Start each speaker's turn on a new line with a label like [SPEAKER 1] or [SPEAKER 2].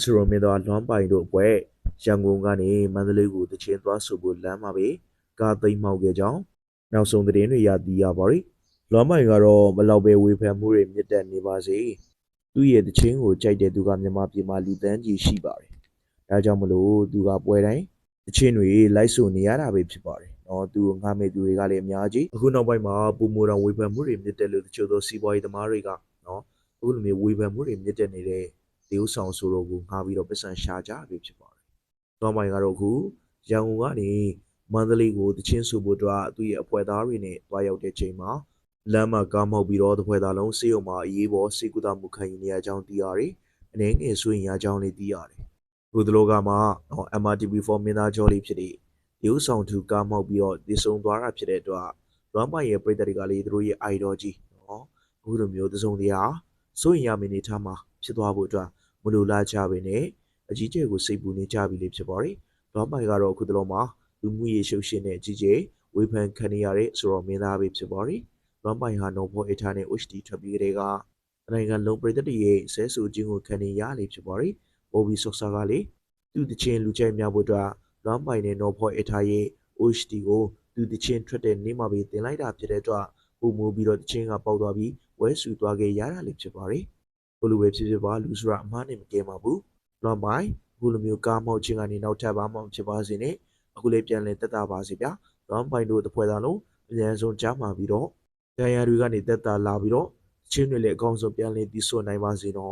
[SPEAKER 1] အဆိုတော်မင်းသားလွမ်းပိုင်တို့အဖွဲ့ရန်ကုန်ကနေမန္တလေးကိုတချင်းသွားဆိုဖို့လမ်းမှာပဲကားသိမ်းမှောက်ခဲ့ကြောင်းနောက်ဆုံးသတင်းတွေရသိရပါတယ်လွမ်းပိုင်ကတော့မလောက်ပဲဝေဖန်မှုတွေမြင့်တက်နေပါစေသူ့ရဲ့တချင်းကိုကြိုက်တဲ့သူကမြန်မာပြည်မှာလူသန်းကြီးရှိပါတယ်ဒါကြောင့်မလို့သူကပွဲတိုင်းတချင်းတွေလိုက်ဆိုနေရတာပဲဖြစ်ပါတယ်နော်သူငားမဲ့သူတွေကလည်းအများကြီးအခုနောက်ပိုင်းမှာပုံမူတော်ဝေဖန်မှုတွေမြင့်တက်လို့တချို့သောစီးပွားရေးသမားတွေကနော်အခုလိုမျိုးဝေဖန်မှုတွေမြင့်တက်နေတဲ့ ဒေဥဆောင်ဆိုတော့ကိုငှားပြီးတော့ပတ်စံရှာကြပြီဖြစ်ပါတယ်။သွားမိုင်ကတော့အခုရန်ကုန်ကနေမန္တလေးကိုတချင်းဆိုဖို့အတွက်သူ့ရဲ့အဖွဲ့သားတွေနဲ့တွားရောက်တဲ့ချိန်မှာလမ်းမှာကားမောက်ပြီးတော့တပွဲသားလုံးစေးုံမှာအရေးပေါ်စေကူတာမှုခံယူနေရကြောင်းသိရတယ်။အနေငယ်ဆိုရင်ရကြောင်းလည်းသိရတယ်။ဘုဒ္ဓလောကမှာနော် MRTV4 မင်းသားကျော်လေးဖြစ်တဲ့ဒေဥဆောင်သူကားမောက်ပြီးတော့တည်ဆုံသွားတာဖြစ်တဲ့အတွက်လွမ်းပိုင်ရဲ့ပြည်သက်တွေကလည်းသူတို့ရဲ့ idol ကြီးနော်အခုလိုမျိုးသစုံတရား စိုးရင်ရမင်းနေထားမှာဖြစ်သွားဖို့အတွက်မလိုလားကြပဲနဲ့အကြီးကျယ်ကိုစိတ်ပူနေကြပြီလေဖြစ်ပါတယ်။ဒေါမိုင်ကတော့အခုတလုံးမှာလူမှုရေးရှုပ်ရှင်တဲ့အကြီးကျယ်ဝေဖန်ခံနေရတဲ့ဆိုတော့မင်းသားပဲဖြစ်ပါတယ်။ဒေါမိုင်ဟာနော်ဘောအထားနဲ့ HD ထွက်ပြီးတဲ့ကနိုင်ငံလုံးပြည်သက်တွေရဲ့ဆဲဆူခြင်းကိုခံနေရလေဖြစ်ပါတယ်။ဘော်ဘီဆော့ဆာကလေသူတချင်းလူကြိုက်များဖို့အတွက်ဒေါမိုင်နဲ့နော်ဘောအထားရဲ့ HD ကိုသူတချင်းထွက်တဲ့နေ့မှာပဲတင်လိုက်တာဖြစ်တဲ့အတွက် ပုံမိုးပြီးတော့တချင်းကပေါက်သွားပြီးဝဲဆူသွားခဲ့ရတာလေဖြစ်ပါတယ်။ဘလိုပဲဖြစ်ဖြစ်ပါလူဆိုတာအမှားနဲ့မကဲပါဘူး။လွန်ပိုင်းအခုလိုမျိုးကားမောက်ခြင်းကနေနောက်ထပ်ဘာမှမဖြစ်ပါစေနဲ့။အခုလေးပြန်လည်တက်တာပါစေဗျာ။လွန်ပိုင်းတို့တစ်ဖွဲသားလုံးအများဆုံးကြားမှာပြီးတော့တရားတွေကနေတက်တာလာပြီးတော့ချင်းတွေလည်းအကောင်းဆုံးပြန်လည်တည်ဆော့နိုင်ပါစေနော်